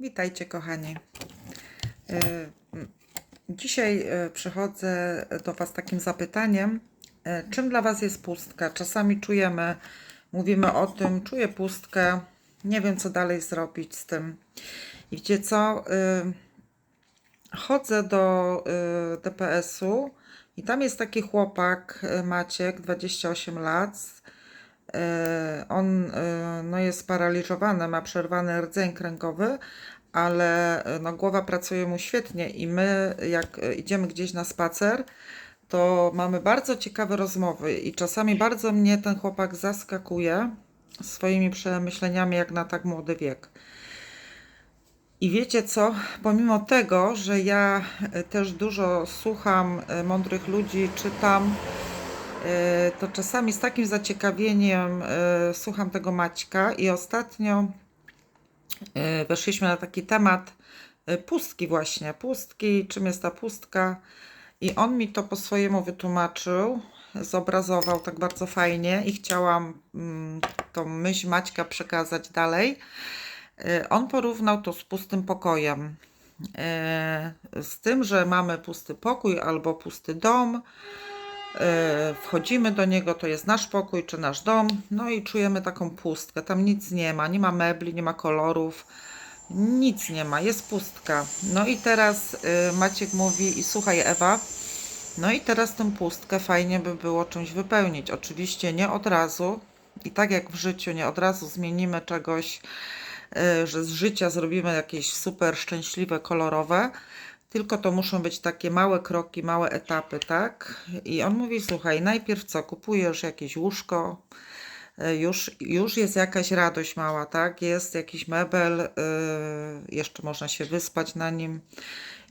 Witajcie, kochani. E, Dzisiaj e, przychodzę do Was takim zapytaniem, e, czym dla Was jest pustka? Czasami czujemy, mówimy o tym, czuję pustkę, nie wiem, co dalej zrobić z tym. I wiecie co? Chodzę do DPS-u i tam jest taki chłopak, Maciek, 28 lat. E, On e, no, jest sparaliżowany, ma przerwany rdzeń kręgowy, ale e, no, głowa pracuje mu świetnie i my, jak idziemy gdzieś na spacer, to mamy bardzo ciekawe rozmowy i czasami bardzo mnie ten chłopak zaskakuje swoimi przemyśleniami, jak na tak młody wiek. I wiecie co? Pomimo tego, że ja też dużo słucham mądrych ludzi, czytam, to czasami z takim zaciekawieniem e, słucham tego Maćka i ostatnio e, weszliśmy na taki temat e, pustki właśnie. Pustki, czym jest ta pustka i on mi to po swojemu wytłumaczył, zobrazował tak bardzo fajnie i chciałam mm, tą myśl Maćka przekazać dalej. E, On porównał to z pustym pokojem. E, Z tym, że mamy pusty pokój albo pusty dom. E, Wchodzimy do niego, to jest nasz pokój czy nasz dom, no i czujemy taką pustkę. Tam nic nie ma, nie ma mebli, nie ma kolorów, nic nie ma, jest pustka. No i teraz e, Maciek mówi: I słuchaj, Ewa, no i teraz tę pustkę fajnie by było czymś wypełnić. Oczywiście nie od razu. I tak jak w życiu, nie od razu zmienimy czegoś, e, że z życia zrobimy jakieś super szczęśliwe, kolorowe, tylko to muszą być takie małe kroki, małe etapy, tak? I on mówi: Słuchaj, najpierw co? Kupujesz jakieś łóżko, e, już, już jest jakaś radość mała, tak? Jest jakiś mebel, e, jeszcze można się wyspać na nim.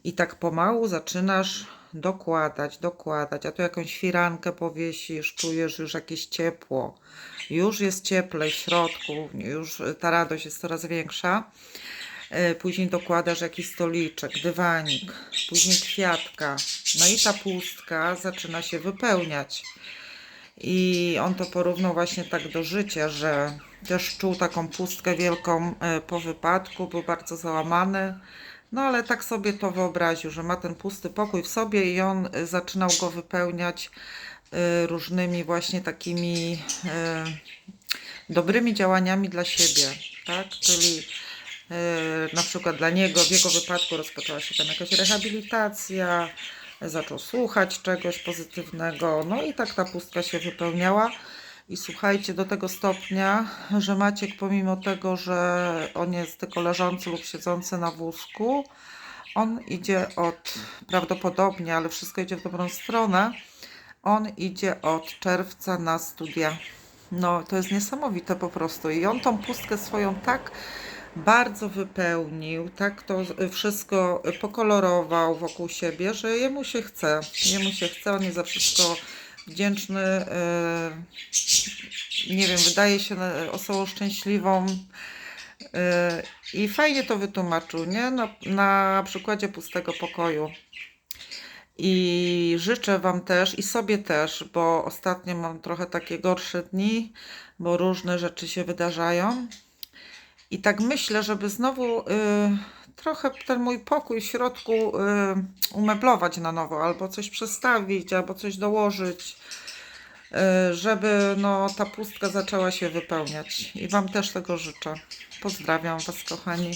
I tak pomału zaczynasz dokładać, dokładać, a tu jakąś firankę powiesisz, czujesz już jakieś ciepło, już jest cieplej w środku, już ta radość jest coraz większa. E, Później dokładasz jakiś stoliczek, dywanik, później kwiatka. No i ta pustka zaczyna się wypełniać. I on to porównał właśnie tak do życia, że też czuł taką pustkę wielką e, po wypadku, był bardzo załamany. No ale tak sobie to wyobraził, że ma ten pusty pokój w sobie i on e, zaczynał go wypełniać różnymi właśnie takimi dobrymi działaniami dla siebie, tak? Czyli na przykład dla niego w jego wypadku rozpoczęła się tam jakaś rehabilitacja, zaczął słuchać czegoś pozytywnego, no i tak ta pustka się wypełniała. I słuchajcie, do tego stopnia, że Maciek, pomimo tego, że on jest tylko leżący lub siedzący na wózku, on idzie od, prawdopodobnie, ale wszystko idzie w dobrą stronę, on idzie od czerwca na studia. No, to jest niesamowite po prostu. I on tą pustkę swoją tak bardzo wypełnił, tak to wszystko pokolorował wokół siebie, że jemu się chce. Jemu się chce, on jest za wszystko wdzięczny. e, Nie wiem, wydaje się na- osobą szczęśliwą. e, I fajnie to wytłumaczył, nie? Na, na przykładzie pustego pokoju. I życzę Wam też i sobie też, bo ostatnio mam trochę takie gorsze dni, bo różne rzeczy się wydarzają. I tak myślę, żeby znowu y, trochę ten mój pokój w środku y, umeblować na nowo, albo coś przestawić, albo coś dołożyć, y, żeby no, ta pustka zaczęła się wypełniać. I Wam też tego życzę. Pozdrawiam Was, kochani.